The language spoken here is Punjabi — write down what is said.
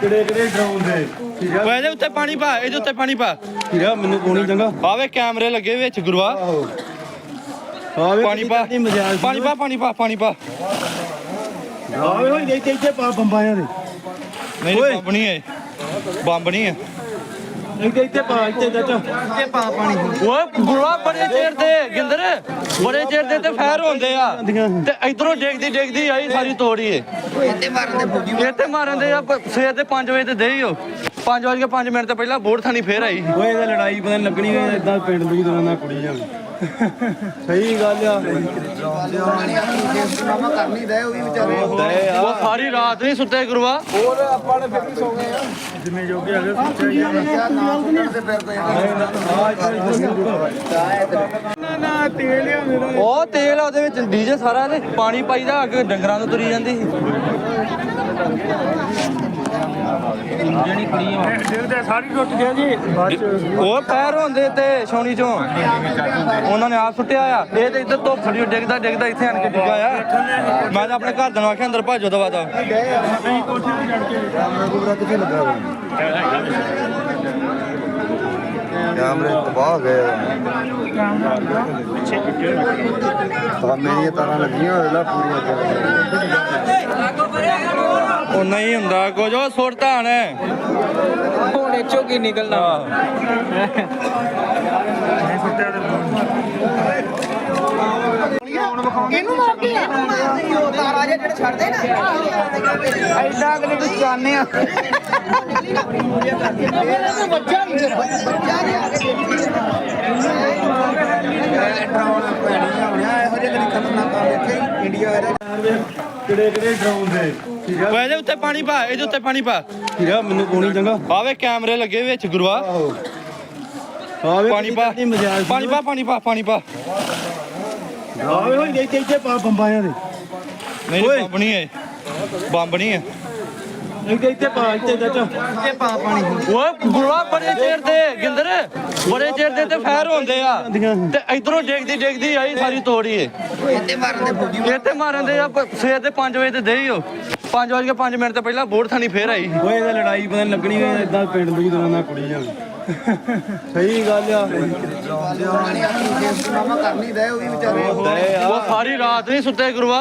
ਕਿਹੜੇ ਕਿਹੜੇ ਡਰਾਉਂਦੇ ਠੀਕ ਆ। ਓਏ ਇਹਦੇ ਉੱਤੇ ਪਾਣੀ ਪਾ ਇਹਦੇ ਉੱਤੇ ਪਾਣੀ ਪਾ। ਠੀਕ ਆ ਮੈਨੂੰ ਕੋਣੀ ਚੰਗਾ। ਆਵੇ ਕੈਮਰੇ ਲੱਗੇ ਵਿੱਚ ਗੁਰੂਆ। ਆਹੋ। ਆਵੇ ਪਾਣੀ ਪਾ ਪਾਣੀ ਪਾ ਪਾਣੀ ਪਾ ਪਾਣੀ ਪਾ। ਆਵੇ ਹੋਈ ਇੱਥੇ ਇੱਥੇ ਪਾ ਬੰਬਾਂ ਦੇ ਨਹੀਂ ਓਏ। ਨਹੀਂ ਬੰਬ ਨਹੀਂ ਹੈ ਬੰਬ ਨਹੀਂ ਹੈ ਇੱਥੇ ਇੱਥੇ ਪਾ ਇੱਥੇ ਚਾਚਾ ਇੱਥੇ ਪਾ ਪਾਣੀ। ਓਏ ਗੁਰੂਆ ਬੜੇ ਚਿਰ ਦੇ ਗਿੰਦਰ ਬੜੇ ਚਿਰ ਦੇ ਤੇ ਫੈਰ ਹੁੰਦੇ ਆ। ਤੇ ਇਧਰੋਂ ਡੇਗਦੀ ਡੇਗਦੀ ਆਈ ਸਾਰੀ ਤੋੜੀ ਏ। ਇੱਥੇ ਮਾਰਨ ਦੇ ਫੌਜੀ ਇੱਥੇ ਮਾਰਨ ਦੇ ਆ ਪ- ਸਵੇਰ ਦੇ 5 ਵਜੇ ਤੇ ਦੇ ਹੀ ਹੋ 5 ਵਜੇ 5 ਮਿੰਟ ਤੋਂ ਪਹਿਲਾਂ ਬੋੜ ਥਾਣੀ ਫੇਰ ਆਈ। ਓਏ ਇਹਦਾ ਲੜਾਈ ਪਤਾ ਨੀ ਲੱਗਣੀ ਇਦਾਂ ਪਿੰਡ ਦੂ ਕੁੜੀ ਸਹੀ ਗੱਲ ਆ। ਮਾਮਾ ਉਹ ਵੀ ਵਿਚਾਰੇ ਦੇ ਆ ਉਹ ਸਾਰੀ ਰਾਤ ਨਹੀਂ ਸੁੱਤੇ ਗੁਰੂਆ। ਹੋਰ ਆਪਾਂ ਨੇ ਫਿਰ ਵੀ ਸੌ ਗਏ ਆ। ਜਿੰਨੇ ਜੋਗੇ ਹੈਗੇ ਸੱਚਾ ਹੀ ਆ। ਕਿਆ ਨਾ ਸੁਣਨ ਤੇ ਫਿਰ ਪਏ ਨਾ ਤੇਲ ਆ? ਮੇਰਾ ਉਹ ਤੇਲ ਆ ਉਹਦੇ ਵਿੱਚ ਡੀਜ਼ਲ ਸਾਰਾ ਤੇ ਪਾਣੀ ਪਾਈਦਾ ਅੱਗੇ ਡੰਗਰਾਂ ਨੂੰ ਤੁਰੀ ਜਾਂਦੀ ਸੀ। ਦਿਲ ਤੇ ਸਾਰੀ ਟੁੱਟ ਗਿਆ ਜੀ। ਬਾਅਦ ਚ ਉਹ ਪੈਰ ਹੁੰਦੇ ਤੇ ਛਾਉਣੀ ਚੋਂ। ਉਹਨਾਂ ਨੇ ਆਪ ਸੁੱਟਿਆ ਆ। ਇਹ ਤੇ ਇੱਧਰ ਧੁੱਪ ਛੜੀ ਡਿੱਗਦਾ ਡਿੱਗਦਾ ਇੱਥੇ ਆਣ ਕੇ ਡਿੱਗਾ ਆ। ਮੈਂ ਤਾਂ ਆਪਣੇ ਘਰ ਦੇ ਨੂੰ ਆਖਿਆ ਅੰਦਰ ਭਾਜੋ ਦਵਾ ਦਾ। ਕੈਮਰੇ ਤਬਾਹ ਹੋ ਗਏ ਤਾਂ ਮੇਰੀਆਂ ਤਾਰਾਂ ਲੱਗੀਆਂ ਹੋਏ ਲਾ ਪੂਰੀਆਂ। ਨਹੀਂ ਹੁੰਦਾ ਕੁਝ ਉਹ ਸੁੱਟਦਾ ਹਣ ਹੁਣ ਇਹ ਚੋਂ ਕੀ ਨਿਕਲਣਾ? ਇਹਨੂੰ ਮਾਰਦੀ ਆ ਉਹ ਤਾਰਾ ਜਿਹਾ ਜਿਹੜੇ ਛੱਡਦੇ ਨਾ। ਐਡਾ ਅਗਲੇ ਨੂੰ ਚਾਹਨੇ ਆ। ਬੱਚਾ ਨਹੀਂ ਬੱਚਾ ਨਹੀਂ ਇਹੋ ਜਿਹੇ ਕਦੀ ਖਤਰਨਾਕ ਕੰਮ ਦੇਖੇ ਇੰਡੀਆ ਇਹਦਾ ਕਿਹੜੇ ਕਿਹੜੇ ਡਰਾਉਂਦੇ ਆ ਓਏ ਇਹਦੇ ਉੱਤੇ ਪਾਣੀ ਪਾ ਇਹਦੇ ਉੱਤੇ ਪਾਣੀ ਪਾ। ਆ ਮੈਨੂੰ ਕੋਣੀ ਚੰਗਾ। ਆਵੇ ਕੈਮਰੇ ਲੱਗੇ ਵਿੱਚ ਗੁਰੂਆ। ਆਹੋ। ਆਵੇ ਪਾਣੀ ਪਾ ਪਾਣੀ ਪਾ ਪਾਣੀ ਪਾ ਪਾਣੀ ਪਾ। ਆਵੇ ਹੋਈ ਇੱਥੇ ਇੱਥੇ ਪਾ ਬੰਬਾਂ ਦੇ। ਨਹੀਂ। ਬੰਬ ਨਹੀਂ ਹੈ। ਬੰਬ ਨਹੀਂ ਹੈ। ਇੱਥੇ ਇੱਥੇ ਪਾ ਇੱਥੇ ਚਾਚਾ ਇੱਥੇ ਪਾ ਪਾਣੀ। ਓਏ ਗੁਰੂਆ ਬੜੇ ਚਿਰ ਦੇ ਗਿੰਦਰ। ਬੜੇ ਚਿਰ ਦੇ ਤੇ ਫੈਰ ਹੁੰਦੇ ਆ। ਤੇ ਇਧਰੋਂ ਡੇਗਦੀ ਡੇਗਦੀ ਆਈ ਸਾਰੀ ਤੋੜੀ ਏ। ਇੱਥੇ ਮਾਰਨ ਦੇ ਇੱਥੇ ਮਾਰਨ ਦੇ ਆ ਪ- ਸਵੇਰ ਦੇ 5 ਵਜੇ ਤੇ ਦੇ ਹੀ ਹੋ 5 ਵਜੇ 5 ਮਿੰਟ ਤੋਂ ਪਹਿਲਾਂ ਬੋੜ ਥਾਣੀ ਫੇਰ ਆਈ। ਓਏ ਇਹਦਾ ਲੜਾਈ ਪਤਾ ਨੀ ਲੱਗਣੀ ਇਦਾਂ ਪਿੰਡ ਦੂ ਦਿਨਾਂ ਨਾਲ ਕੁੜੀ ਜਾਣ ਸਹੀ ਗੱਲ ਆ। ਮਾਮਾ ਕਰ ਨਹੀਂ ਰਹੇ ਉਹ ਵੀ ਵਿਚਾਰੇ। ਦੇ ਆ ਉਹ ਸਾਰੀ ਰਾਤ ਨਹੀਂ ਸੁੱਤੇ ਗੁਰੂਆ।